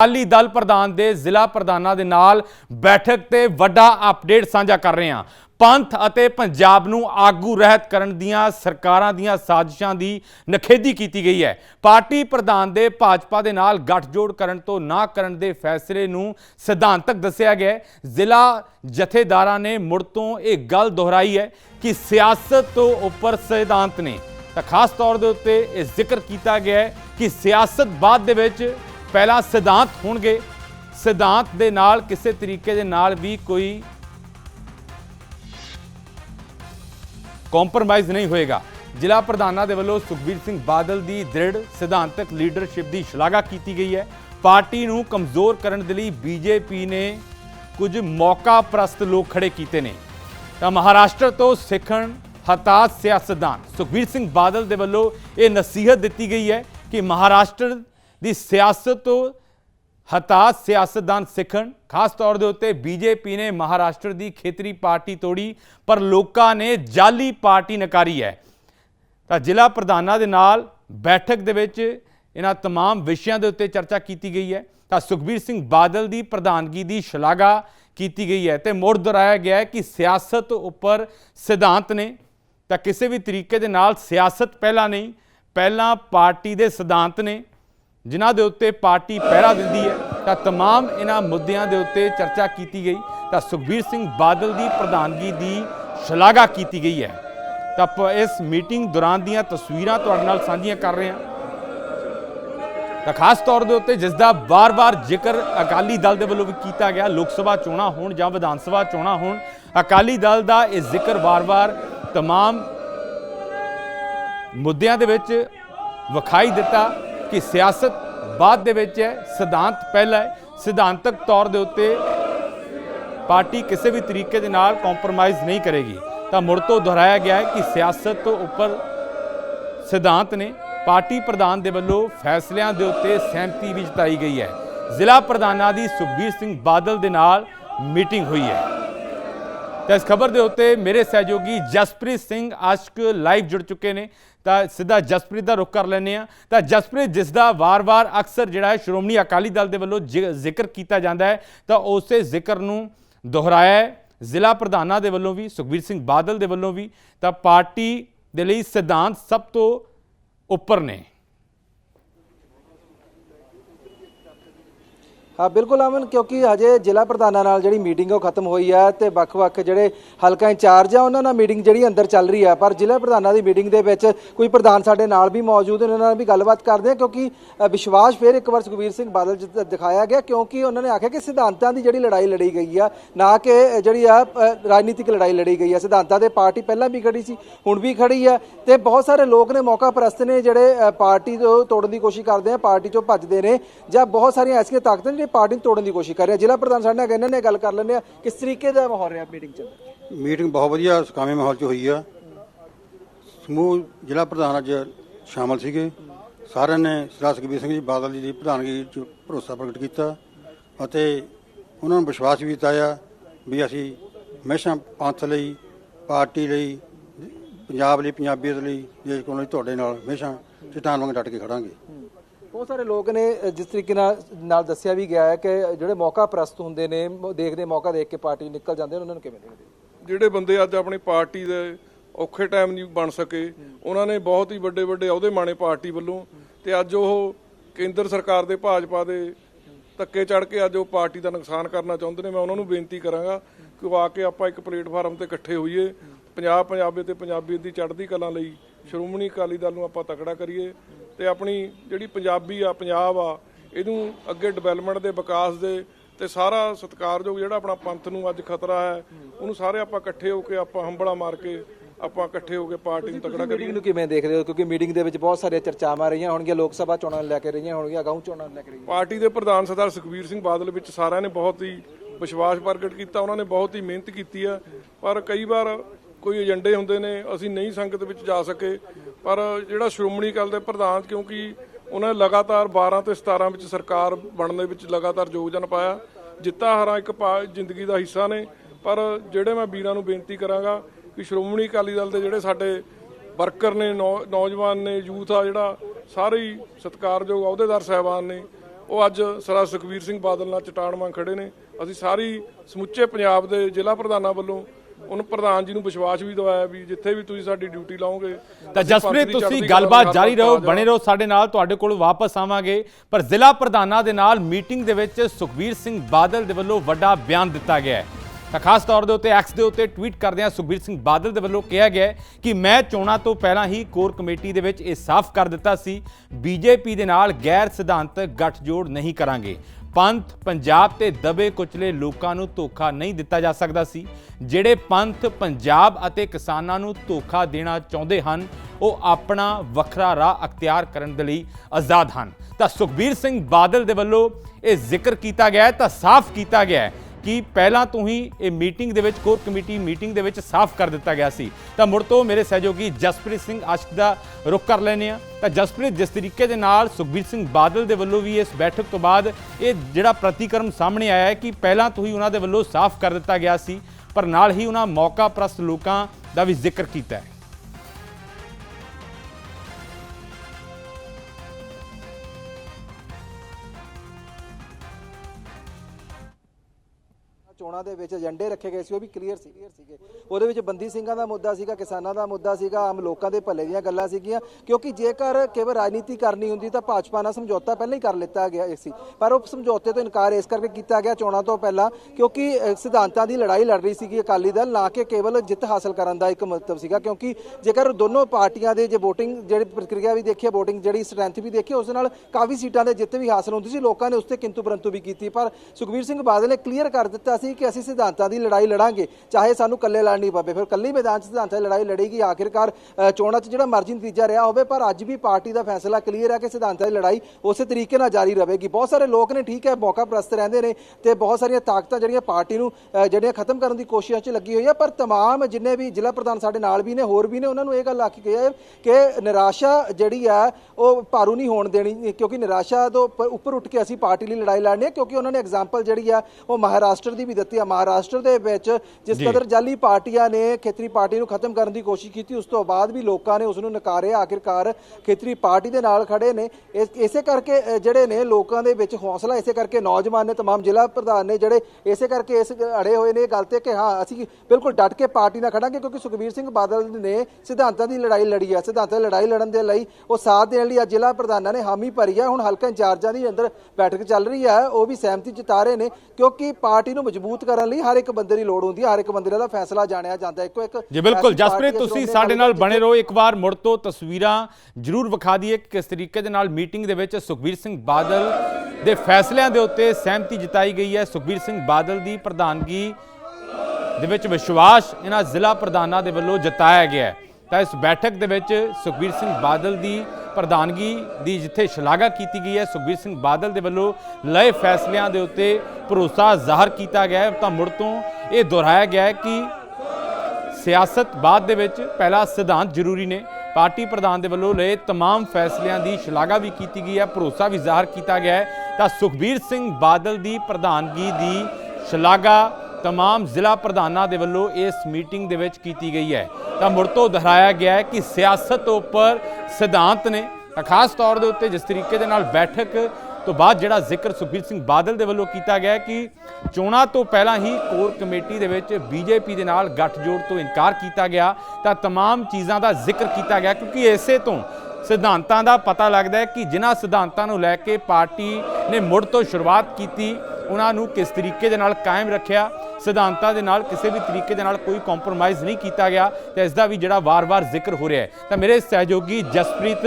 ਅਕਾਲੀ ਦਲ ਪ੍ਰਧਾਨ ਦੇ ਜ਼ਿਲ੍ਹਾ ਪ੍ਰਧਾਨਾਂ ਦੇ ਨਾਲ ਬੈਠਕ ਤੇ ਵੱਡਾ ਅਪਡੇਟ ਸਾਂਝਾ ਕਰ ਰਹੇ ਹਾਂ। ਪੰਥ ਅਤੇ ਪੰਜਾਬ ਨੂੰ ਆਗੂ ਰਹਿਤ ਕਰਨ ਦੀਆਂ ਸਰਕਾਰਾਂ ਦੀਆਂ ਸਾਜ਼ਿਸ਼ਾਂ ਦੀ ਨਖੇਦੀ ਕੀਤੀ ਗਈ ਹੈ। ਪਾਰਟੀ ਪ੍ਰਧਾਨ ਦੇ ਭਾਜਪਾ ਦੇ ਨਾਲ ਗੱਠਜੋੜ ਕਰਨ ਤੋਂ ਨਾ ਕਰਨ ਦੇ ਫੈਸਲੇ ਨੂੰ ਸਿਧਾਂਤਕ ਦੱਸਿਆ ਗਿਆ ਜ਼ਿਲ੍ਹਾ ਜਥੇਦਾਰਾਂ ਨੇ ਮੁੜ ਤੋਂ ਇਹ ਗੱਲ ਦੁਹਰਾਈ ਹੈ ਕਿ ਸਿਆਸਤ ਤੋਂ ਉੱਪਰ ਸਿਧਾਂਤ ਨੇ। ਤਾਂ ਖਾਸ ਤੌਰ ਦੇ ਉੱਤੇ ਇਹ ਜ਼ਿਕਰ ਕੀਤਾ ਗਿਆ ਕਿ ਸਿਆਸਤ ਬਾਅਦ ਦੇ ਵਿੱਚ ਪਹਿਲਾਂ ਸਿਧਾਂਤ ਹੋਣਗੇ। ਸਿਧਾਂਤ ਦੇ ਨਾਲ ਕਿਸੇ ਤਰੀਕੇ ਦੇ ਨਾਲ ਵੀ ਕੋਈ ਕੰਪਰੋਮਾਈਜ਼ ਨਹੀਂ ਹੋਏਗਾ। ਜ਼ਿਲ੍ਹਾ ਪ੍ਰਧਾਨਾਂ ਦੇ ਵੱਲੋਂ ਸੁਖਬੀਰ ਸਿੰਘ ਬਾਦਲ ਦੀ ਦ੍ਰਿੜ ਸਿਧਾਂਤਕ ਲੀਡਰਸ਼ਿਪ ਦੀ ਸ਼ਲਾਘਾ ਕੀਤੀ ਗਈ ਹੈ। ਪਾਰਟੀ ਨੂੰ ਕਮਜ਼ੋਰ ਕਰਨ ਦੇ ਲਈ ਬੀਜੇਪੀ ਨੇ ਕੁਝ ਮੌਕਾ ਪ੍ਰਸਤ ਲੋਕ ਖੜੇ ਕੀਤੇ ਨੇ। ਤਾਂ ਮਹਾਰਾਸ਼ਟਰ ਤੋਂ ਸਿੱਖਣ ਹਤਾਸ਼ ਸਿਆਸਤਦਾਨ ਸੁਖਬੀਰ ਸਿੰਘ ਬਾਦਲ ਦੇ ਵੱਲੋਂ ਇਹ ਨਸੀਹਤ ਦਿੱਤੀ ਗਈ ਹੈ ਕਿ ਮਹਾਰਾਸ਼ਟਰ ਦੀ ਸਿਆਸਤ ਤੋਂ ਹਤਾਸ਼ ਸਿਆਸਤਦਾਨ ਸਿੱਖਣ ਖਾਸ ਤੌਰ ਦੇ ਉੱਤੇ ਬੀਜੇਪੀ ਨੇ ਮਹਾਰਾਸ਼ਟਰ ਦੀ ਖੇਤਰੀ ਪਾਰਟੀ ਤੋੜੀ ਪਰ ਲੋਕਾਂ ਨੇ ਜਾਲੀ ਪਾਰਟੀ ਨਕਾਰੀ ਹੈ ਤਾਂ ਜ਼ਿਲ੍ਹਾ ਪ੍ਰਧਾਨਾਂ ਦੇ ਨਾਲ ਬੈਠਕ ਦੇ ਵਿੱਚ ਇਹਨਾਂ तमाम ਵਿਸ਼ਿਆਂ ਦੇ ਉੱਤੇ ਚਰਚਾ ਕੀਤੀ ਗਈ ਹੈ ਤਾਂ ਸੁਖਬੀਰ ਸਿੰਘ ਬਾਦਲ ਦੀ ਪ੍ਰਧਾਨਗੀ ਦੀ ਸ਼ਲਾਘਾ ਕੀਤੀ ਗਈ ਹੈ ਤੇ ਮੁੜ ਦੁਹਰਾਇਆ ਗਿਆ ਹੈ ਕਿ ਸਿਆਸਤ ਉੱਪਰ ਸਿਧਾਂਤ ਨੇ ਤਾਂ ਕਿਸੇ ਵੀ ਤਰੀਕੇ ਦੇ ਨਾਲ ਸਿਆਸਤ ਪਹਿਲਾਂ ਨਹੀਂ ਪਹਿਲਾਂ ਪਾਰਟੀ ਦੇ ਸਿਧਾਂਤ ਨੇ ਜਿਨ੍ਹਾਂ ਦੇ ਉੱਤੇ ਪਾਰਟੀ ਪਹਿਰਾ ਦਿੰਦੀ ਹੈ ਤਾਂ तमाम ਇਹਨਾਂ ਮੁੱਦਿਆਂ ਦੇ ਉੱਤੇ ਚਰਚਾ ਕੀਤੀ ਗਈ ਤਾਂ ਸੁਖਬੀਰ ਸਿੰਘ ਬਾਦਲ ਦੀ ਪ੍ਰਧਾਨਗੀ ਦੀ ਸ਼ਲਾਘਾ ਕੀਤੀ ਗਈ ਹੈ ਤਾਂ ਆਪਾਂ ਇਸ ਮੀਟਿੰਗ ਦੌਰਾਨ ਦੀਆਂ ਤਸਵੀਰਾਂ ਤੁਹਾਡੇ ਨਾਲ ਸਾਂਝੀਆਂ ਕਰ ਰਹੇ ਹਾਂ ਤਾਂ ਖਾਸ ਤੌਰ ਦੇ ਉੱਤੇ ਜਿਸ ਦਾ ਵਾਰ-ਵਾਰ ਜ਼ਿਕਰ ਅਕਾਲੀ ਦਲ ਦੇ ਵੱਲੋਂ ਵੀ ਕੀਤਾ ਗਿਆ ਲੋਕ ਸਭਾ ਚੋਣਾਂ ਹੋਣ ਜਾਂ ਵਿਧਾਨ ਸਭਾ ਚੋਣਾਂ ਹੋਣ ਅਕਾਲੀ ਦਲ ਦਾ ਇਹ ਜ਼ਿਕਰ ਵਾਰ-ਵਾਰ तमाम ਮੁੱਦਿਆਂ ਦੇ ਵਿੱਚ ਵਿਖਾਈ ਦਿੱਤਾ ਕਿ ਸਿਆਸਤ ਬਾਅਦ ਦੇ ਵਿੱਚ ਹੈ, ਸਿਧਾਂਤ ਪਹਿਲਾ ਹੈ। ਸਿਧਾਂਤਕ ਤੌਰ ਦੇ ਉੱਤੇ ਪਾਰਟੀ ਕਿਸੇ ਵੀ ਤਰੀਕੇ ਦੇ ਨਾਲ ਕੰਪਰੋਮਾਈਜ਼ ਨਹੀਂ ਕਰੇਗੀ। ਤਾਂ ਮੁੜ ਤੋਂ ਦੁਹਰਾਇਆ ਗਿਆ ਹੈ ਕਿ ਸਿਆਸਤ ਤੋਂ ਉੱਪਰ ਸਿਧਾਂਤ ਨੇ ਪਾਰਟੀ ਪ੍ਰਧਾਨ ਦੇ ਵੱਲੋਂ ਫੈਸਲਿਆਂ ਦੇ ਉੱਤੇ ਸਹਿਮਤੀ ਵੀ ਜਤਾਈ ਗਈ ਹੈ। ਜ਼ਿਲ੍ਹਾ ਪ੍ਰਧਾਨਾਂ ਦੀ ਸੁਖਬੀਰ ਸਿੰਘ ਬਾਦਲ ਦੇ ਨਾਲ ਮੀਟਿੰਗ ਹੋਈ ਹੈ। ਤਾਂ ਇਸ ਖਬਰ ਦੇ ਉੱਤੇ ਮੇਰੇ ਸਹਿਯੋਗੀ ਜਸਪ੍ਰੀਤ ਸਿੰਘ ਆਸ਼ਕ ਲਾਈਵ ਜੁੜ ਚੁੱਕੇ ਨੇ। ਤਾਂ ਸਿੱਧਾ ਜਸਪ੍ਰੀਤ ਦਾ ਰੁਖ ਕਰ ਲੈਂਦੇ ਆ ਤਾਂ ਜਸਪ੍ਰੀਤ, ਜਿਸ ਦਾ ਵਾਰ-ਵਾਰ ਅਕਸਰ ਜਿਹੜਾ ਹੈ ਸ਼੍ਰੋਮਣੀ ਅਕਾਲੀ ਦਲ ਦੇ ਵੱਲੋਂ ਜ਼ਿ- ਜ਼ਿਕਰ ਕੀਤਾ ਜਾਂਦਾ ਹੈ, ਤਾਂ ਉਸੇ ਜ਼ਿਕਰ ਨੂੰ ਦੁਹਰਾਇਆ ਜ਼ਿਲ੍ਹਾ ਪ੍ਰਧਾਨਾਂ ਦੇ ਵੱਲੋਂ ਵੀ, ਸੁਖਬੀਰ ਸਿੰਘ ਬਾਦਲ ਦੇ ਵੱਲੋਂ ਵੀ, ਤਾਂ ਪਾਰਟੀ ਦੇ ਲਈ ਸਿਧਾਂਤ ਸਭ ਤੋਂ ਉੱਪਰ ਨੇ। ਬਿਲਕੁਲ ਅਮਨ, ਕਿਉਂਕਿ ਹਜੇ ਜ਼ਿਲ੍ਹਾ ਪ੍ਰਧਾਨਾਂ ਨਾਲ ਜਿਹੜੀ ਮੀਟਿੰਗ ਉਹ ਖਤਮ ਹੋਈ ਹੈ ਤੇ ਵੱਖ-ਵੱਖ ਜਿਹੜੇ ਹਲਕਾ ਇੰਚਾਰਜ ਆ, ਉਹਨਾਂ ਨਾਲ ਮੀਟਿੰਗ ਜਿਹੜੀ ਅੰਦਰ ਚੱਲ ਰਹੀ ਹੈ ਪਰ ਜ਼ਿਲ੍ਹਾ ਪ੍ਰਧਾਨਾਂ ਦੀ ਮੀਟਿੰਗ ਦੇ ਵਿੱਚ ਕੋਈ ਪ੍ਰਧਾਨ ਸਾਡੇ ਨਾਲ ਵੀ ਮੌਜੂਦ ਨੇ, ਉਹਨਾਂ ਨਾਲ ਵੀ ਗੱਲਬਾਤ ਕਰਦੇ ਆ, ਕਿਉਂਕਿ ਵਿਸ਼ਵਾਸ ਫਿਰ ਇੱਕ ਵਾਰ ਸੁਖਬੀਰ ਸਿੰਘ ਬਾਦਲ ਜੀ ਤੇ ਦਿਖਾਇਆ ਗਿਆ, ਕਿਉਂਕਿ ਉਹਨਾਂ ਨੇ ਆਖਿਆ ਕਿ ਸਿਧਾਂਤਾਂ ਦੀ ਜਿਹੜੀ ਲੜਾਈ ਲੜੀ ਗਈ ਆ, ਨਾ ਕਿ ਜਿਹੜੀ ਆ ਰਾਜਨੀਤਿਕ ਲੜਾਈ ਲੜੀ ਗਈ ਆ। ਸਿਧਾਂਤਾਂ ਦੇ ਪਾਰਟੀ ਪਹਿਲਾਂ ਵੀ ਖੜੀ ਸੀ, ਹੁਣ ਵੀ ਖੜੀ ਆ ਤੇ ਬਹੁਤ ਸਾਰੇ ਲੋਕ ਨੇ ਮੌਕਾ ਪ੍ਰਸਤ ਨੇ ਜਿਹੜੇ ਪਾਰਟੀ ਤੋਂ ਤੋੜਨ ਦੀ ਕੋਸ਼ਿਸ਼ ਕਰਦੇ ਆ, ਪਾਰਟੀ ਚੋਂ ਭੱਜਦੇ ਨੇ ਜਾਂ ਬਹੁਤ ਸਾਰੀਆਂ ਐਸੀਆਂ ਤਾਕਤਾਂ ਨੇ ਜਿਹੜੇ ਪਾਰਟੀ ਨੂੰ ਤੋੜਨ ਦੀ ਕੋਸ਼ਿਸ਼ ਕਰ ਰਿਹਾ। ਜ਼ਿਲ੍ਹਾ ਪ੍ਰਧਾਨ ਸਾਡੇ ਨਾਲ ਇਹਨਾਂ ਨੇ ਗੱਲ ਕਰ ਲੈਂਦੇ ਆ ਕਿਸ ਤਰੀਕੇ ਦਾ ਮਾਹੌਲ ਰਿਹਾ ਮੀਟਿੰਗ ਚ? ਮੀਟਿੰਗ ਬਹੁਤ ਵਧੀਆ ਸੁਕਾਵੇਂ ਮਾਹੌਲ 'ਚ ਹੋਈ ਆ। ਸਮੂਹ ਜ਼ਿਲ੍ਹਾ ਪ੍ਰਧਾਨ ਅੱਜ ਸ਼ਾਮਲ ਸੀਗੇ। ਸਾਰਿਆਂ ਨੇ ਸਰਦਾਰ ਸੁਖਬੀਰ ਸਿੰਘ ਜੀ, ਬਾਦਲ ਜੀ ਦੀ ਪ੍ਰਧਾਨਗੀ 'ਚ ਭਰੋਸਾ ਪ੍ਰਗਟ ਕੀਤਾ ਅਤੇ ਉਹਨਾਂ ਨੂੰ ਵਿਸ਼ਵਾਸ ਵੀ ਜਤਾਇਆ ਵੀ ਅਸੀਂ ਹਮੇਸ਼ਾ ਪੰਥ ਲਈ, ਪਾਰਟੀ ਲਈ, ਪੰਜਾਬ ਲਈ, ਪੰਜਾਬੀਅਤ ਲਈ, ਦੇਸ਼ ਕੋਲ ਲਈ, ਤੁਹਾਡੇ ਨਾਲ ਹਮੇਸ਼ਾ ਚਟਾਨ ਵਾਂਗ ਡਟ ਕੇ ਖੜਾਂਗੇ। ਬਹੁਤ ਸਾਰੇ ਲੋਕ ਨੇ ਜਿਸ ਤਰੀਕੇ ਨਾਲ ਨਾਲ ਦੱਸਿਆ ਵੀ ਗਿਆ ਹੈ ਕਿ ਜਿਹੜੇ ਮੌਕਾ ਪ੍ਰਸਤ ਹੁੰਦੇ ਨੇ ਦੇਖਦੇ ਮੌਕਾ ਦੇਖ ਕੇ ਪਾਰਟੀ ਨਿਕਲ ਜਾਂਦੇ ਨੇ, ਉਹਨਾਂ ਨੂੰ ਕਿਵੇਂ ਦੇਖਦੇ? ਜਿਹੜੇ ਬੰਦੇ ਅੱਜ ਆਪਣੀ ਪਾਰਟੀ ਦੇ ਔਖੇ ਟਾਈਮ ਨਹੀਂ ਬਣ ਸਕੇ, ਉਹਨਾਂ ਨੇ ਬਹੁਤ ਹੀ ਵੱਡੇ ਵੱਡੇ ਅਹੁਦੇ ਮਾਣੇ ਪਾਰਟੀ ਵੱਲੋਂ ਤੇ ਅੱਜ ਉਹ ਕੇਂਦਰ ਸਰਕਾਰ ਦੇ ਭਾਜਪਾ ਦੇ ਧੱਕੇ ਚੜ ਕੇ ਅੱਜ ਉਹ ਪਾਰਟੀ ਦਾ ਨੁਕਸਾਨ ਕਰਨਾ ਚਾਹੁੰਦੇ ਨੇ। ਮੈਂ ਉਹਨਾਂ ਨੂੰ ਬੇਨਤੀ ਕਰਾਂਗਾ ਕਿ ਉਹ ਆ ਕੇ ਆਪਾਂ ਇੱਕ ਪਲੇਟਫਾਰਮ ਤੇ ਇਕੱਠੇ ਹੋਈਏ, ਪੰਜਾਬ ਪੰਜਾਬੀ ਤੇ ਪੰਜਾਬੀਅਤ ਦੀ ਚੜ੍ਹਦੀ ਕਲਾ ਲਈ ਸ਼੍ਰੋਮਣੀ ਅਕਾਲੀ ਦਲ ਨੂੰ ਆਪਾਂ ਤਕੜਾ ਕਰੀਏ ਤੇ ਆਪਣੀ ਜਿਹੜੀ ਪੰਜਾਬੀ ਆ ਪੰਜਾਬ ਆ ਇਹਨੂੰ ਅੱਗੇ ਡਿਵੈਲਪਮੈਂਟ ਦੇ ਵਿਕਾਸ ਦੇ ਤੇ ਸਾਰਾ ਸਤਿਕਾਰਯੋਗ ਜਿਹੜਾ ਆਪਣਾ ਪੰਥ ਨੂੰ ਅੱਜ ਖਤਰਾ ਹੈ ਉਹਨੂੰ ਸਾਰੇ ਆਪਾਂ ਇਕੱਠੇ ਹੋ ਕੇ ਆਪਾਂ ਹੰਬਲਾ ਮਾਰ ਕੇ ਆਪਾਂ ਇਕੱਠੇ ਹੋ ਕੇ ਪਾਰਟੀ ਨੂੰ ਤਕੜਾ ਕਰੀਏ ਮੀਟਿੰਗ ਨੂੰ ਕਿਵੇਂ ਦੇਖਦੇ ਹੋ? ਕਿਉਂਕਿ ਮੀਟਿੰਗ ਦੇ ਵਿੱਚ ਬਹੁਤ ਸਾਰੀਆਂ ਚਰਚਾਵਾਂ ਰਹੀਆਂ ਹੋਣਗੀਆਂ ਲੋਕ ਸਭਾ ਚੋਣਾਂ ਲੈ ਕੇ ਰਹੀਆਂ ਹੋਣਗੀਆਂ ਅਗਾਊਂ ਚੋਣਾਂ ਲੈ ਕੇ ਰਹੀਆਂ। ਪਾਰਟੀ ਦੇ ਪ੍ਰਧਾਨ ਸਰਦਾਰ ਸੁਖਬੀਰ ਸਿੰਘ ਬਾਦਲ ਵਿੱਚ ਸਾਰਿਆਂ ਨੇ ਬਹੁਤ ਹੀ ਵਿਸ਼ਵਾਸ ਪ੍ਰਗਟ ਕੀਤਾ ਉਹਨਾਂ ਨੇ ਬਹੁਤ ਹੀ ਮਿਹਨਤ ਕੀਤੀ ਆ ਪਰ ਕਈ ਵਾਰ ਕੋਈ ਏਜੰਡੇ ਹੁੰਦੇ ਨੇ, ਅਸੀਂ ਨਹੀਂ ਸੰਗਤ ਵਿੱਚ ਜਾ ਸਕੇ। ਪਰ ਜਿਹੜਾ ਸ਼੍ਰੋਮਣੀ ਅਕਾਲੀ ਦੇ ਪ੍ਰਧਾਨ, ਕਿਉਂਕਿ ਉਹਨਾਂ ਨੇ ਲਗਾਤਾਰ 12 ਤੇ 17 ਵਿੱਚ ਸਰਕਾਰ ਬਣਨ ਦੇ ਵਿੱਚ ਲਗਾਤਾਰ ਯੋਗਦਾਨ ਪਾਇਆ। ਜਿੱਤਾ ਹਾਰਾਂ ਇੱਕ ਪਾ- ਜ਼ਿੰਦਗੀ ਦਾ ਹਿੱਸਾ ਨੇ। ਪਰ ਜਿਹੜੇ ਮੈਂ ਵੀਰਾਂ ਨੂੰ ਬੇਨਤੀ ਕਰਾਂਗਾ ਕਿ ਸ਼੍ਰੋਮਣੀ ਅਕਾਲੀ ਦਲ ਦੇ ਜਿਹੜੇ ਸਾਡੇ ਵਰਕਰ ਨੇ, ਨੌ- ਨੌਜਵਾਨ ਨੇ, ਯੂਥ ਆ ਜਿਹੜਾ, ਸਾਰੇ ਹੀ ਸਤਿਕਾਰਯੋਗ ਅਹੁਦੇਦਾਰ ਸਾਹਿਬਾਨ ਨੇ, ਉਹ ਅੱਜ ਸਰਦਾਰ ਸੁਖਬੀਰ ਸਿੰਘ ਬਾਦਲ ਨਾਲ ਚਟਾਨ ਵਾਂਗ ਖੜੇ ਨੇ। ਅਸੀਂ ਸਾਰੀ ਸਮੁੱਚੇ ਪੰਜਾਬ ਦੇ ਜ਼ਿਲ੍ਹਾ ਪ੍ਰਧਾਨਾਂ ਵੱਲੋਂ ਉਹਨੂੰ ਪ੍ਰਧਾਨ ਜੀ ਨੂੰ ਵਿਸ਼ਵਾਸ ਵੀ ਦਿਵਾਇਆ ਵੀ ਜਿੱਥੇ ਵੀ ਤੁਸੀਂ ਸਾਡੀ ਡਿਊਟੀ ਲਾਓਗੇ ਤਾਂ ਜਸਪ੍ਰੀਤ ਤੁਸੀਂ ਗੱਲਬਾਤ ਜਾਰੀ ਰਹੋ ਬਣੇ ਰਹੋ ਸਾਡੇ ਨਾਲ ਤੁਹਾਡੇ ਕੋਲ ਵਾਪਸ ਆਵਾਂਗੇ। ਪਰ ਜ਼ਿਲ੍ਹਾ ਪ੍ਰਧਾਨਾਂ ਦੇ ਨਾਲ ਮੀਟਿੰਗ ਦੇ ਵਿੱਚ ਸੁਖਬੀਰ ਸਿੰਘ ਬਾਦਲ ਦੇ ਵੱਲੋਂ ਵੱਡਾ ਬਿਆਨ ਦਿੱਤਾ ਗਿਆ ਹੈ। ਤਾਂ ਖਾਸ ਤੌਰ ਦੇ ਉੱਤੇ ਐਕਸ ਦੇ ਉੱਤੇ ਟਵੀਟ ਕਰਦਿਆਂ ਸੁਖਬੀਰ ਸਿੰਘ ਬਾਦਲ ਦੇ ਵੱਲੋਂ ਕਿਹਾ ਗਿਆ ਕਿ ਮੈਂ ਚੋਣਾਂ ਤੋਂ ਪਹਿਲਾਂ ਹੀ ਕੋਰ ਕਮੇਟੀ ਦੇ ਵਿੱਚ ਇਹ ਸਾਫ਼ ਕਰ ਦਿੱਤਾ ਸੀ। ਬੀਜੇਪੀ ਦੇ ਨਾਲ ਗੈਰ ਸਿਧਾਂਤਕ ਗੱਠਜੋੜ ਨਹੀਂ ਕਰਾਂਗੇ। ਪੰਥ ਪੰਜਾਬ ਤੇ ਦਬੇ ਕੁਚਲੇ ਲੋਕਾਂ ਨੂੰ ਧੋਖਾ ਨਹੀਂ ਦਿੱਤਾ ਜਾ ਸਕਦਾ ਸੀ। ਜਿਹੜੇ ਪੰਥ ਪੰਜਾਬ ਅਤੇ ਕਿਸਾਨਾਂ ਨੂੰ ਧੋਖਾ ਦੇਣਾ ਚਾਹੁੰਦੇ ਹਨ, ਉਹ ਆਪਣਾ ਵੱਖਰਾ ਰਾਹ ਅਖਤਿਆਰ ਕਰਨ ਦੇ ਲਈ ਆਜ਼ਾਦ ਹਨ। ਤਾਂ ਸੁਖਬੀਰ ਸਿੰਘ ਬਾਦਲ ਦੇ ਵੱਲੋਂ ਇਹ ਜ਼ਿਕਰ ਕੀਤਾ ਗਿਆ ਹੈ, ਤਾਂ ਸਾਫ਼ ਕੀਤਾ ਗਿਆ ਹੈ ਕਿ ਪਹਿਲਾਂ ਤੋਂ ਹੀ ਇਹ ਮੀਟਿੰਗ ਦੇ ਵਿੱਚ, ਕੋਰ ਕਮੇਟੀ ਮੀਟਿੰਗ ਦੇ ਵਿੱਚ ਸਾਫ਼ ਕਰ ਦਿੱਤਾ ਗਿਆ ਸੀ। ਤਾਂ ਮੁੜ ਤੋਂ ਮੇਰੇ ਸਹਿਯੋਗੀ ਜਸਪ੍ਰੀਤ ਸਿੰਘ ਆਸ਼ਕ ਦਾ ਰੁਖ ਕਰ ਲੈਨੇ ਆ ਤਾਂ ਜਸਪ੍ਰੀਤ, ਜਿਸ ਤਰੀਕੇ ਦੇ ਨਾਲ ਸੁਖਬੀਰ ਸਿੰਘ ਬਾਦਲ ਦੇ ਵੱਲੋਂ ਵੀ ਇਸ ਬੈਠਕ ਤੋਂ ਬਾਅਦ ਇਹ ਜਿਹੜਾ ਪ੍ਰਤੀਕਰਮ ਸਾਹਮਣੇ ਆਇਆ ਹੈ ਕਿ ਪਹਿਲਾਂ ਤੋਂ ਹੀ ਉਹਨਾਂ ਦੇ ਵੱਲੋਂ ਸਾਫ਼ ਕਰ ਦਿੱਤਾ ਗਿਆ ਸੀ, ਪਰ ਨਾਲ ਹੀ ਉਹਨਾਂ ਮੌਕਾ ਪ੍ਰਸਤ ਲੋਕਾਂ ਦਾ ਵੀ ਜ਼ਿਕਰ ਕੀਤਾ ਹੈ। ਚੋਣਾਂ ਦੇ ਵਿੱਚ ਏਜੰਡੇ ਰੱਖੇ ਗਏ ਸੀ, ਉਹ ਵੀ ਕਲੀਅਰ ਸੀ। ਕਲੀਅਰ ਸੀਗੇ ਉਹਦੇ ਵਿੱਚ ਬੰਦੀ ਸਿੰਘਾਂ ਦਾ ਮੁੱਦਾ ਸੀਗਾ, ਕਿਸਾਨਾਂ ਦਾ ਮੁੱਦਾ ਸੀਗਾ, ਆਮ ਲੋਕਾਂ ਦੇ ਭਲੇ ਦੀਆਂ ਗੱਲਾਂ ਸੀਗੀਆਂ। ਕਿਉਂਕਿ ਜੇਕਰ ਕੇਵਲ ਰਾਜਨੀਤੀ ਕਰਨੀ ਹੁੰਦੀ ਤਾਂ ਭਾਜਪਾ ਨਾਲ ਸਮਝੌਤਾ ਪਹਿਲਾਂ ਹੀ ਕਰ ਲਿੱਤਾ ਗਿਆ ਸੀ। ਪਰ ਉਹ ਸਮਝੌਤੇ ਤੋਂ ਇਨਕਾਰ ਇਸ ਕਰਕੇ ਕੀਤਾ ਗਿਆ ਚੋਣਾਂ ਤੋਂ ਪਹਿਲਾਂ, ਕਿਉਂਕਿ ਸਿਧਾਂਤਾਂ ਦੀ ਲੜਾਈ ਲੜ ਰਹੀ ਸੀਗੀ ਅਕਾਲੀ ਦਲ, ਨਾ ਕਿ ਕੇਵਲ ਜਿੱਤ ਹਾਸਲ ਕਰਨ ਦਾ ਇੱਕ ਮਤਲਬ ਸੀਗਾ। ਕਿਉਂਕਿ ਜੇਕਰ ਦੋਨੋਂ ਪਾਰਟੀਆਂ ਦੇ ਜੇ VOTING, ਜਿਹੜੀ ਪ੍ਰਕਿਰਿਆ ਵੀ ਦੇਖੀਏ VOTING ਜਿਹੜੀ ਸਟਰੈਂਥ ਵੀ ਦੇਖੀ, ਉਸ ਨਾਲ ਕਾਫੀ ਸੀਟਾਂ ਦੇ ਜਿੱਤ ਵੀ ਹਾਸਲ ਹੁੰਦੀ ਸੀ। ਲੋਕਾਂ ਨੇ ਉਸ ਤੇ ਕਿੰਤੂ ਪਰੰਤੂ ਵੀ ਕੀਤੀ। ਪਰ ਸੁਖਬੀਰ ਸਿੰਘ ਬਾਦਲ ਨੇ ਕਲੀਅਰ ਕਰ ਦਿੱਤਾ ਸੀ ਸੀ ਕਿ ਅਸੀਂ ਸਿਧਾਂਤਾਂ ਦੀ ਲੜਾਈ ਲੜਾਂਗੇ ਚਾਹੇ ਸਾਨੂੰ ਇਕੱਲੇ ਲੜਨੀ ਪਵੇ ਫਿਰ ਇਕੱਲੀ ਮੈਦਾਨ 'ਚ ਸਿਧਾਂਤਾਂ ਦੀ ਲੜਾਈ ਲੜੇਗੀ ਆਖਿਰਕਾਰ ਅ, ਚੋਣਾਂ 'ਚ ਜਿਹੜਾ ਮਰਜ਼ੀ ਨਤੀਜਾ ਰਿਹਾ ਹੋਵੇ ਪਰ ਅੱਜ ਵੀ ਪਾਰਟੀ ਦਾ ਫੈਸਲਾ ਕਲੀਅਰ ਹੈ ਕਿ ਸਿਧਾਂਤਾਂ ਦੀ ਲੜਾਈ ਉਸੇ ਤਰੀਕੇ ਨਾਲ ਜਾਰੀ ਰਹੇਗੀ ਬਹੁਤ ਸਾਰੇ ਲੋਕ ਨੇ ਠੀਕ ਹੈ ਮੌਕਾ ਪ੍ਰਸਤ ਰਹਿੰਦੇ ਨੇ ਤੇ ਬਹੁਤ ਸਾਰੀਆਂ ਤਾਕਤਾਂ ਜਿਹੜੀਆਂ ਪਾਰਟੀ ਨੂੰ ਅ, ਜਿਹੜੀਆਂ ਖਤਮ ਕਰਨ ਦੀ ਕੋਸ਼ਿਸ਼ 'ਚ ਲੱਗੀ ਹੋਈ ਹੈ ਪਰ तमाम ਜਿੰਨੇ ਵੀ ਜ਼ਿਲ੍ਹਾ ਪ੍ਰਧਾਨ ਸਾਡੇ ਨਾਲ ਵੀ ਨੇ ਹੋਰ ਵੀ ਨੇ ਉਹਨਾਂ ਨੂੰ ਇਹ ਗੱਲ ਆਖੀ ਗਈ ਹੈ ਕਿ ਨਿਰਾਸ਼ਾ ਜਿਹੜੀ ਆ ਉਹ ਭਾਰੂ ਨਹੀਂ ਹੋਣ ਦੇਣੀ ਕਿਉਂਕਿ ਨਿਰਾਸ਼ਾ ਤੋਂ ਉੱਪਰ- ਉੱਪਰ ਉੱਠ ਕੇ ਅਸੀਂ ਪਾਰਟੀ ਲਈ ਲੜਾਈ ਲੜਨੀ ਹੈ ਕਿਉਂਕਿ ਉਹਨਾਂ ਨੇ ਐਗਜ਼ਾਮਪਲ ਜਿਹੜੀ ਆ ਉਹ ਮਹਾਰਾਸ਼ਟਰ ਦੀ ਵੀ ਦਿੱਤੀ ਆ ਮਹਾਰਾਸ਼ਟਰ ਦੇ ਵਿੱਚ ਜਿਸ ਜੀ। ਕਦਰ ਜਾਲੀ ਪਾਰਟੀਆਂ ਨੇ ਖੇਤਰੀ ਪਾਰਟੀ ਨੂੰ ਖਤਮ ਕਰਨ ਦੀ ਕੋਸ਼ਿਸ਼ ਕੀਤੀ ਉਸ ਤੋਂ ਬਾਅਦ ਵੀ ਲੋਕਾਂ ਨੇ ਉਸ ਨੂੰ ਨਕਾਰਿਆ ਆਖਿਰਕਾਰ ਖੇਤਰੀ ਪਾਰਟੀ ਦੇ ਨਾਲ ਖੜੇ ਨੇ ਇਸ- ਇਸੇ ਕਰਕੇ ਅ, ਜਿਹੜੇ ਨੇ ਲੋਕਾਂ ਦੇ ਵਿੱਚ ਹੌਸਲਾ ਇਸੇ ਕਰਕੇ ਨੌਜਵਾਨ ਨੇ तमाम ਜ਼ਿਲ੍ਹਾ ਪ੍ਰਧਾਨ ਨੇ ਜਿਹੜੇ ਇਸੇ ਕਰਕੇ ਇਸ ਅੜੇ ਹੋਏ ਨੇ ਇਹ ਗੱਲ ਤੇ ਕਿ ਹਾਂ ਅਸੀਂ ਬਿਲਕੁਲ ਡਟ ਕੇ ਪਾਰਟੀ ਨਾਲ ਖੜਾਂਗੇ ਕਿਉਂਕਿ ਸੁਖਬੀਰ ਸਿੰਘ ਬਾਦਲ ਨੇ ਸਿਧਾਂਤਾਂ ਦੀ ਲੜਾਈ ਲੜੀ ਆ ਸਿਧਾਂਤਾਂ ਦੀ ਲੜਾਈ ਲੜਨ ਦੇ ਲਈ ਉਹ ਸਾਥ ਦੇਣ ਲਈ ਅੱਜ ਜ਼ਿਲ੍ਹਾ ਪ੍ਰਧਾਨਾਂ ਨੇ ਹਾਮੀ ਭਰੀ ਹੈ ਹੁਣ ਹਲਕਾ ਇੰਚਾਰਜਾਂ ਦੀ ਅੰਦਰ ਬੈਠਕ ਚੱਲ ਰਹੀ ਹੈ ਉਹ ਵੀ ਸਹਿਮਤੀ ਜਤਾ ਰਹੇ ਨੇ ਕਿਉਂਕਿ ਪਾਰਟੀ ਨੂੰ ਮਜ਼ਬੂਤ ਕਰਨ ਲਈ ਹਰ ਇੱਕ ਬੰਦੇ ਦੀ ਲੋੜ ਹੁੰਦੀ ਹੈ ਹਰ ਇੱਕ ਬੰਦੇ ਦਾ ਫੈਸਲਾ ਜਾਣਿਆ ਜਾਂਦਾ। ਇੱਕੋ ਇੱਕ ਜੀ ਬਿਲਕੁਲ। ਜਸਪ੍ਰੀਤ ਤੁਸੀਂ ਸਾਡੇ ਨਾਲ ਬਣੇ ਰਹੋ। ਇੱਕ ਵਾਰ ਮੁੜ ਤੋਂ ਤਸਵੀਰਾਂ ਜ਼ਰੂਰ ਵਿਖਾ ਦਈਏ ਕਿ ਕਿਸ ਤਰੀਕੇ ਦੇ ਨਾਲ ਮੀਟਿੰਗ ਦੇ ਵਿੱਚ ਸੁਖਬੀਰ ਸਿੰਘ ਬਾਦਲ ਦੇ ਫੈਸਲਿਆਂ ਦੇ ਉੱਤੇ ਸਹਿਮਤੀ ਜਤਾਈ ਗਈ ਹੈ। ਸੁਖਬੀਰ ਸਿੰਘ ਬਾਦਲ ਦੀ ਪ੍ਰਧਾਨਗੀ ਦੇ ਵਿੱਚ ਵਿਸ਼ਵਾਸ ਇਹਨਾਂ ਜ਼ਿਲ੍ਹਾ ਪ੍ਰਧਾਨਾਂ ਦੇ ਵੱਲੋਂ ਜਤਾਇਆ ਗਿਆ ਹੈ। ਤਾਂ ਇਸ ਬੈਠਕ ਦੇ ਵਿੱਚ ਸੁਖਬੀਰ ਸਿੰਘ ਬਾਦਲ ਦੀ ਪ੍ਰਧਾਨਗੀ ਦੀ ਜਿੱਥੇ ਸ਼ਲਾਘਾ ਕੀਤੀ ਗਈ ਹੈ ਸੁਖਬੀਰ ਸਿੰਘ ਬਾਦਲ ਦੇ ਵੱਲੋਂ ਲਏ ਫੈਸਲਿਆਂ ਦੇ ਉੱਤੇ ਭਰੋਸਾ ਜ਼ਾਹਰ ਕੀਤਾ ਗਿਆ ਹੈ ਤਾਂ ਮੁੜ ਤੋਂ ਇਹ ਦੁਹਰਾਇਆ ਗਿਆ ਹੈ ਕਿ ਸਿਆਸਤ ਬਾਅਦ ਦੇ ਵਿੱਚ ਪਹਿਲਾ ਸਿਧਾਂਤ ਜ਼ਰੂਰੀ ਨੇ ਪਾਰਟੀ ਪ੍ਰਧਾਨ ਦੇ ਵੱਲੋਂ ਲਏ तमाम ਫੈਸਲਿਆਂ ਦੀ ਸ਼ਲਾਘਾ ਵੀ ਕੀਤੀ ਗਈ ਹੈ ਭਰੋਸਾ ਵੀ ਜ਼ਾਹਰ ਕੀਤਾ ਗਿਆ ਹੈ ਤਾਂ ਸੁਖਬੀਰ ਸਿੰਘ ਬਾਦਲ ਦੀ ਪ੍ਰਧਾਨਗੀ ਦੀ ਸ਼ਲਾਘਾ तमाम ਜ਼ਿਲ੍ਹਾ ਪ੍ਰਧਾਨਾਂ ਦੇ ਵੱਲੋਂ ਇਸ ਮੀਟਿੰਗ ਦੇ ਵਿੱਚ ਕੀਤੀ ਗਈ ਹੈ ਤਾਂ ਮੁੜ ਤੋਂ ਦੁਹਰਾਇਆ ਗਿਆ ਹੈ ਕਿ ਸਿਆਸਤ ਉੱਪਰ ਸਿਧਾਂਤ ਨੇ ਤਾਂ ਖਾਸ ਤੌਰ ਦੇ ਉੱਤੇ ਜਿਸ ਤਰੀਕੇ ਦੇ ਨਾਲ ਬੈਠਕ ਤੋਂ ਬਾਅਦ ਜਿਹੜਾ ਜ਼ਿਕਰ ਸੁਖਬੀਰ ਸਿੰਘ ਬਾਦਲ ਦੇ ਵੱਲੋਂ ਕੀਤਾ ਗਿਆ ਹੈ ਕਿ ਚੋਣਾਂ ਤੋਂ ਪਹਿਲਾਂ ਹੀ ਕੋਰ ਕਮੇਟੀ ਦੇ ਵਿੱਚ ਬੀਜੇਪੀ ਦੇ ਨਾਲ ਗੱਠਜੋੜ ਤੋਂ ਇਨਕਾਰ ਕੀਤਾ ਗਿਆ ਤਾਂ तमाम ਚੀਜ਼ਾਂ ਦਾ ਜ਼ਿਕਰ ਕੀਤਾ ਗਿਆ ਕਿਉਂਕਿ ਇਸੇ ਤੋਂ ਸਿਧਾਂਤਾਂ ਦਾ ਪਤਾ ਲੱਗਦਾ ਹੈ ਕਿ ਜਿਨ੍ਹਾਂ ਸਿਧਾਂਤਾਂ ਨੂੰ ਲੈ ਕੇ ਪਾਰਟੀ ਨੇ ਮੁੜ ਤੋਂ ਸ਼ੁਰੂਆਤ ਕੀਤੀ ਉਹਨਾਂ ਨੂੰ ਕਿਸ ਤਰੀਕੇ ਦੇ ਨਾਲ ਕਾਇਮ ਰੱਖਿਆ ਸਿਧਾਂਤਾਂ ਦੇ ਨਾਲ, ਕਿਸੇ ਵੀ ਤਰੀਕੇ ਦੇ ਨਾਲ ਕੋਈ ਕੰਪਰੋਮਾਈਜ਼ ਨਹੀਂ ਕੀਤਾ ਗਿਆ ਤੇ ਇਸ ਦਾ ਵੀ ਜਿਹੜਾ ਵਾਰ-ਵਾਰ ਜ਼ਿਕਰ ਹੋ ਰਿਹਾ ਹੈ। ਤਾਂ ਮੇਰੇ ਸਹਿਯੋਗੀ ਜਸਪ੍ਰੀਤ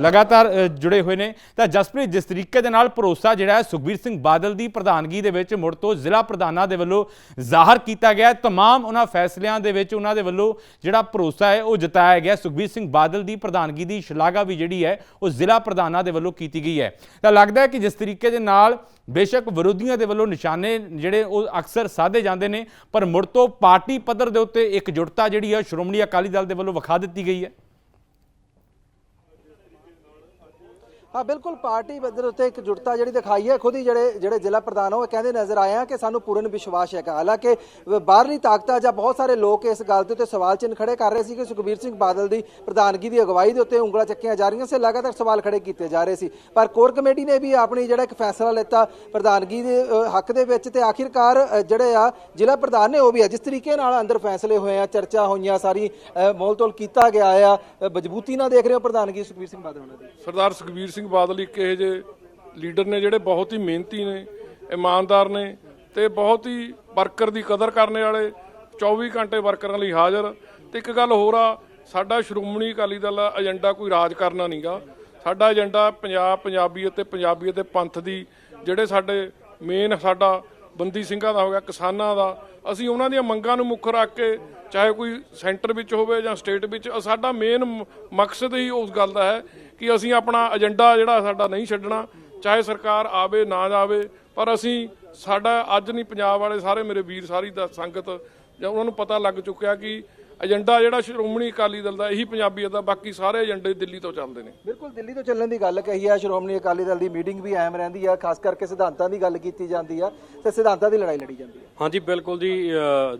ਲਗਾਤਾਰ ਅ, ਜੁੜੇ ਹੋਏ ਨੇ ਤਾਂ ਜਸਪ੍ਰੀਤ ਜਿਸ ਤਰੀਕੇ ਦੇ ਨਾਲ ਭਰੋਸਾ ਜਿਹੜਾ ਹੈ ਸੁਖਬੀਰ ਸਿੰਘ ਬਾਦਲ ਦੀ ਪ੍ਰਧਾਨਗੀ ਦੇ ਵਿੱਚ ਮੁੜ ਤੋਂ ਜ਼ਿਲ੍ਹਾ ਪ੍ਰਧਾਨਾਂ ਦੇ ਵੱਲੋਂ ਜ਼ਾਹਰ ਕੀਤਾ ਗਿਆ ਹੈ। तमाम ਉਹਨਾਂ ਫੈਸਲਿਆਂ ਦੇ ਵਿੱਚ ਉਹਨਾਂ ਦੇ ਵੱਲੋਂ ਜਿਹੜਾ ਭਰੋਸਾ ਹੈ ਉਹ ਜਤਾਇਆ ਗਿਆ ਹੈ। ਸੁਖਬੀਰ ਸਿੰਘ ਬਾਦਲ ਦੀ ਪ੍ਰਧਾਨਗੀ ਦੀ ਸ਼ਲਾਘਾ ਵੀ ਜਿਹੜੀ ਹੈ ਉਹ ਜ਼ਿਲ੍ਹਾ ਪ੍ਰਧਾਨਾਂ ਦੇ ਵੱਲੋਂ ਕੀਤੀ ਗਈ ਹੈ ਤਾਂ ਲੱਗਦਾ ਹੈ ਕਿ ਜਿਸ ਤਰੀਕੇ ਦੇ ਨਾਲ ਬੇਸ਼ੱਕ ਵਿਰੋਧੀਆਂ ਦੇ ਵੱਲੋਂ ਨਿਸ਼ਾਨੇ ਜਿਹੜੇ ਉਹ ਅਕਸਰ ਸਾਧੇ ਜਾਂਦੇ ਨੇ ਪਰ ਮੁੜ ਤੋਂ ਪਾਰਟੀ ਪੱਧਰ ਦੇ ਉੱਤੇ ਇਕਜੁੱਟਤਾ ਜਿਹੜੀ ਹੈ ਸ਼੍ਰੋਮਣੀ ਅਕਾਲੀ ਦਲ ਦੇ ਵੱਲੋਂ ਵਿਖਾ ਦਿੱਤੀ ਗਈ ਹੈ ਹਾਂ ਬਿਲਕੁਲ ਪਾਰਟੀ ਬਦਰ ਉੱਤੇ ਇੱਕ ਜੁੜਤਾ ਜਿਹੜੀ ਦਿਖਾਈ ਹੈ ਖੁਦ ਹੀ ਜਿਹੜੇ ਜਿਹੜੇ ਜ਼ਿਲ੍ਹਾ ਪ੍ਰਧਾਨ ਉਹ ਕਹਿੰਦੇ ਨਜ਼ਰ ਆਏ ਆ ਕਿ ਸਾਨੂੰ ਪੂਰਨ ਵਿਸ਼ਵਾਸ ਹੈਗਾ। ਹਾਲਾਂਕਿ ਬਾਹਰਲੀ ਤਾਕਤਾਂ ਜਾਂ ਬਹੁਤ ਸਾਰੇ ਲੋਕ ਇਸ ਗੱਲ ਦੇ ਉੱਤੇ ਸਵਾਲ ਚਿੰਨ੍ਹ ਖੜੇ ਕਰ ਰਹੇ ਸੀ ਕਿ ਸੁਖਬੀਰ ਸਿੰਘ ਬਾਦਲ ਦੀ ਪ੍ਰਧਾਨਗੀ ਦੀ ਅਗਵਾਈ ਦੇ ਉੱਤੇ ਉਂਗਲਾਂ ਚੱਕੀਆਂ ਜਾ ਰਹੀਆਂ ਸੀ ਲਗਾਤਾਰ ਸਵਾਲ ਖੜੇ ਕੀਤੇ ਜਾ ਰਹੇ ਸੀ। ਪਰ ਕੋਰ ਕਮੇਟੀ ਨੇ ਵੀ ਆਪਣੀ ਜਿਹੜਾ ਇੱਕ ਫੈਸਲਾ ਲਿੱਤਾ ਪ੍ਰਧਾਨਗੀ ਦੇ ਹੱਕ ਦੇ ਵਿੱਚ ਤੇ ਆਖਿਰਕਾਰ ਜਿਹੜੇ ਆ ਜ਼ਿਲ੍ਹਾ ਪ੍ਰਧਾਨ ਨੇ ਉਹ ਵੀ ਆ ਜਿਸ ਤਰੀਕੇ ਨਾਲ ਅੰਦਰ ਫੈਸਲੇ ਹੋਏ ਆ ਚਰਚਾ ਹੋਈਆਂ ਸਾਰੀ ਅ, ਮੋਲ ਤੋਲ ਕੀਤਾ ਗਿਆ ਆ ਮਜ਼ਬੂਤੀ ਨਾਲ ਦੇਖ ਰਹੇ ਹੋ ਪ੍ਰਧਾਨਗੀ ਸੁਖਬੀਰ ਸਿੰਘ ਬਾਦਲ ਉਹਨਾਂ ਦੀ। ਸਰਦਾਰ ਸੁਖਬੀਰ ਸਿੰਘ ਸਿੰਘ ਬਾਦਲ ਇੱਕ ਇਹੋ ਜਿਹੇ ਲੀਡਰ ਨੇ ਜਿਹੜੇ ਬਹੁਤ ਹੀ ਮਿਹਨਤੀ ਨੇ, ਇਮਾਨਦਾਰ ਨੇ ਤੇ ਬਹੁਤ ਹੀ ਵਰਕਰ ਦੀ ਕਦਰ ਕਰਨੇ ਵਾਲੇ 24 ਘੰਟੇ ਵਰਕਰਾਂ ਲਈ ਹਾਜ਼ਰ। ਤੇ ਇੱਕ ਗੱਲ ਹੋਰ ਆ, ਸਾਡਾ ਸ਼੍ਰੋਮਣੀ ਅਕਾਲੀ ਦਲ ਦਾ ਏਜੰਡਾ ਕੋਈ ਰਾਜ ਕਰਨਾ ਨਹੀਂਗਾ ਸਾਡਾ ਏਜੰਡਾ ਪੰਜਾਬ, ਪੰਜਾਬੀ ਅਤੇ ਪੰਜਾਬੀ ਅਤੇ ਪੰਥ ਦੀ, ਜਿਹੜੇ ਸਾਡੇ ਮੇਨ ਸਾਡਾ ਬੰਦੀ ਸਿੰਘਾਂ ਦਾ ਹੋ ਗਿਆ, ਕਿਸਾਨਾਂ ਦਾ। ਅਸੀਂ ਉਹਨਾਂ ਦੀਆਂ ਮੰਗਾਂ ਨੂੰ ਮੁੱਖ ਰੱਖ ਕੇ, ਚਾਹੇ ਕੋਈ ਸੈਂਟਰ ਵਿੱਚ ਹੋਵੇ ਜਾਂ ਸਟੇਟ ਵਿੱਚ ਸਾਡਾ ਮੇਨ ਮਕਸਦ ਹੀ ਉਸ ਗੱਲ ਦਾ ਹੈ ਕਿ ਅਸੀਂ ਆਪਣਾ ਏਜੰਡਾ ਜਿਹੜਾ ਸਾਡਾ ਨਹੀਂ ਛੱਡਣਾ, ਚਾਹੇ ਸਰਕਾਰ ਆਵੇ, ਨਾ ਜਾਵੇ ਪਰ ਅਸੀਂ ਸਾਡਾ ਅੱਜ ਨਹੀਂ ਪੰਜਾਬ ਵਾਲੇ ਸਾਰੇ ਮੇਰੇ ਵੀਰ, ਸਾਰੀ ਦਾ ਸੰਗਤ, ਜਾਂ ਉਹਨਾਂ ਨੂੰ ਪਤਾ ਲੱਗ ਚੁੱਕਿਆ ਕਿ ਏਜੰਡਾ ਜਿਹੜਾ ਸ਼੍ਰੋਮਣੀ ਅਕਾਲੀ ਦਲ ਦਾ ਇਹੀ ਪੰਜਾਬੀਅਤ ਦਾ ਬਾਕੀ ਸਾਰੇ ਏਜੰਡੇ ਦਿੱਲੀ ਤੋਂ ਚੱਲਦੇ ਨੇ। ਬਿਲਕੁਲ ਦਿੱਲੀ ਤੋਂ ਚੱਲਣ ਦੀ ਗੱਲ ਕਹੀ ਆ ਸ਼੍ਰੋਮਣੀ ਅਕਾਲੀ ਦਲ ਦੀ ਮੀਟਿੰਗ ਵੀ ਅਹਿਮ ਰਹਿੰਦੀ ਆ ਖਾਸ ਕਰਕੇ ਸਿਧਾਂਤਾਂ ਦੀ ਗੱਲ ਕੀਤੀ ਜਾਂਦੀ ਆ ਤੇ ਸਿਧਾਂਤਾਂ ਦੀ ਲੜਾਈ ਲੜੀ ਜਾਂਦੀ ਆ। ਹਾਂਜੀ ਬਿਲਕੁਲ ਜੀ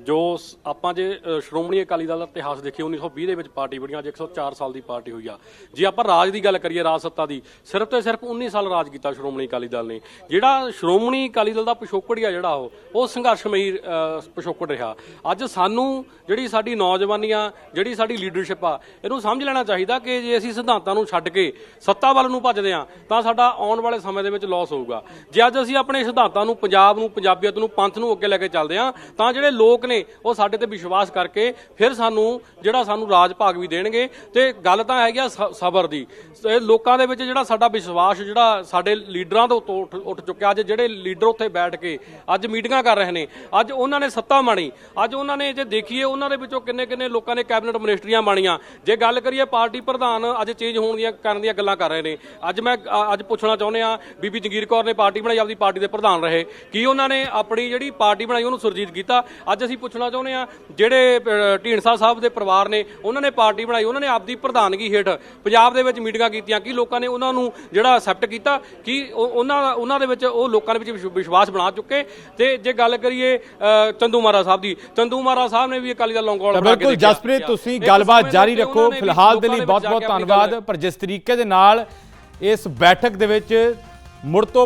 ਜੋ ਸ- ਆਪਾਂ ਜੇ ਸ਼੍ਰੋਮਣੀ ਅਕਾਲੀ ਦਲ ਦਾ ਇਤਿਹਾਸ ਦੇਖੀਏ 1920 ਦੇ ਵਿੱਚ ਪਾਰਟੀ ਬਣੀ ਅੱਜ 104 ਸਾਲ ਦੀ ਪਾਰਟੀ ਹੋਈ ਆ। ਜੇ ਆਪਾਂ ਰਾਜ ਦੀ ਗੱਲ ਕਰੀਏ ਰਾਜ ਸੱਤਾ ਦੀ ਸਿਰਫ ਤੇ ਸਿਰਫ 19 ਸਾਲ ਰਾਜ ਕੀਤਾ ਸ਼੍ਰੋਮਣੀ ਅਕਾਲੀ ਦਲ ਨੇ। ਜਿਹੜਾ ਸ਼੍ਰੋਮਣੀ ਅਕਾਲੀ ਦਲ ਦਾ ਪਿਛੋਕੜ ਹੀ ਆ ਜਿਹੜਾ ਉਹ ਉਹ ਸੰਘਰਸ਼ਮਈ ਪਿਛੋਕੜ ਰਿਹਾ। ਅੱਜ ਸਾਨੂੰ ਜਿਹੜੀ ਸਾਡੀ ਨੌਜਵਾਨੀ ਆ ਜਿਹੜੀ ਸਾਡੀ ਲੀਡਰਸ਼ਿਪ ਆ, ਇਹਨੂੰ ਸਮਝ ਲੈਣਾ ਚਾਹੀਦਾ ਕਿ ਜੇ ਅਸੀਂ ਸਿਧਾਂਤਾਂ ਨੂੰ ਛੱਡ ਕੇ ਸੱਤਾ ਵੱਲ ਨੂੰ ਭੱਜਦੇ ਆ ਤਾਂ ਸਾਡਾ ਆਉਣ ਵਾਲੇ ਸਮੇਂ ਦੇ ਵਿੱਚ ਲਾਸ ਹੋਊਗਾ। ਜੇ ਅੱਜ ਅਸੀਂ ਆਪਣੇ ਸਿਧਾਂਤਾਂ ਨੂੰ, ਪੰਜਾਬ ਨੂੰ, ਪੰਜਾਬੀਅਤ ਨੂੰ, ਪੰਥ ਨੂੰ ਅੱਗੇ ਲੈ ਕੇ ਚੱਲਦੇ ਆ ਤਾਂ ਜਿਹੜੇ ਲੋਕ ਨੇ, ਉਹ ਸਾਡੇ ਤੇ ਵਿਸ਼ਵਾਸ ਕਰਕੇ ਫਿਰ ਸਾਨੂੰ, ਜਿਹੜਾ ਸਾਨੂੰ ਰਾਜ ਭਾਗ ਵੀ ਦੇਣਗੇ। ਤੇ ਗੱਲ ਤਾਂ ਹੈਗੀ ਆ ਸ- ਸਬਰ ਦੀ। ਇਹ ਲੋਕਾਂ ਦੇ ਵਿੱਚ ਜਿਹੜਾ ਸਾਡਾ ਵਿਸ਼ਵਾਸ, ਜਿਹੜਾ ਸਾਡੇ ਲੀਡਰਾਂ ਤੋਂ ਉੱਠ ਉੱਠ ਚੁੱਕਿਆ, ਅੱਜ ਜਿਹੜੇ ਲੀਡਰ ਉੱਥੇ ਬੈਠ ਕੇ ਅੱਜ ਮੀਟਿੰਗਾਂ ਕਰ ਰਹੇ ਨੇ, ਅੱਜ ਉਹਨਾਂ ਨੇ ਸੱਤਾ ਮਾਣੀ, ਅੱਜ ਉਹਨਾਂ ਨੇ ਜੇ ਦੇਖੀਏ, ਉਹਨਾਂ ਦੇ ਵਿੱਚੋਂ ਕਿੰਨੇ ਕਿੰਨੇ ਲੋਕਾਂ ਨੇ ਕੈਬਨਿਟ ਮਿਨਿਸਟਰੀਆਂ ਬਣੀਆਂ ਜੇ ਗੱਲ ਕਰੀਏ ਪਾਰਟੀ ਪ੍ਰਧਾਨ ਅੱਜ ਚੇਂਜ ਹੋਣ ਦੀਆਂ ਕਰਨ ਦੀਆਂ ਗੱਲਾਂ ਕਰ ਰਹੇ ਨੇ। ਅੱਜ ਮੈਂ ਅੱਜ ਪੁੱਛਣਾ ਚਾਹੁੰਦੇ ਆ ਬੀਬੀ ਜਗੀਰ ਕੌਰ ਨੇ ਪਾਰਟੀ ਬਣਾਈ ਆਪਦੀ ਪਾਰਟੀ ਦੇ ਪ੍ਰਧਾਨ ਰਹੇ। ਕੀ ਉਹਨਾਂ ਨੇ ਆਪਣੀ ਜਿਹੜੀ ਪਾਰਟੀ ਬਣਾਈ ਉਹਨੂੰ ਸੁਰਜੀਤ ਕੀਤਾ? ਅੱਜ ਅਸੀਂ ਪੁੱਛਣਾ ਚਾਹੁੰਦੇ ਆ ਜਿਹੜੇ ਢੀਂਡਸਾ ਸਾਹਿਬ ਦੇ ਪਰਿਵਾਰ ਨੇ ਉਹਨਾਂ ਨੇ ਪਾਰਟੀ ਬਣਾਈ ਉਹਨਾਂ ਨੇ ਆਪਦੀ ਪ੍ਰਧਾਨਗੀ ਹੇਠ ਪੰਜਾਬ ਦੇ ਵਿੱਚ ਮੀਟਿੰਗਾਂ ਕੀਤੀਆਂ। ਕੀ ਲੋਕਾਂ ਨੇ ਉਹਨਾਂ ਨੂੰ ਜਿਹੜਾ ਐਕਸੈਪਟ ਕੀਤਾ? ਕਿ ਉਹ- ਉਹਨਾਂ ਉਹਨਾਂ ਦੇ ਵਿੱਚ ਉਹ ਲੋਕਾਂ ਦੇ ਵਿੱਚ ਵਿਸ਼ਵਾਸ ਬਣਾ ਚੁੱਕੇ? ਤੇ ਜੇ ਗੱਲ ਕਰੀਏ ਅ, ਚੰਦੂ ਮਹਾਰਾਜ ਸਾਹਿਬ ਦੀ ਚੰਦੂ ਮਹਾਰਾਜ ਸਾਹਿਬ ਨੇ ਵੀ ਅਕਾਲੀ ਦਲ ਲੌਂਗੋਲ ਬਿਲਕੁਲ। ਜਸਪ੍ਰੀਤ ਤੁਸੀਂ ਗੱਲਬਾਤ ਜਾਰੀ ਰੱਖੋ। ਫਿਲਹਾਲ ਦੇ ਲਈ ਵਿੱਚ ਬਹੁਤ ਜਾ ਬਹੁਤ ਕੇ ਆਪਣੀ ਧੰਨਵਾਦ ਪਰ ਜਿਸ ਤਰੀਕੇ ਦੇ ਨਾਲ ਇਸ ਬੈਠਕ ਦੇ ਵਿੱਚ ਮੁੜ ਤੋਂ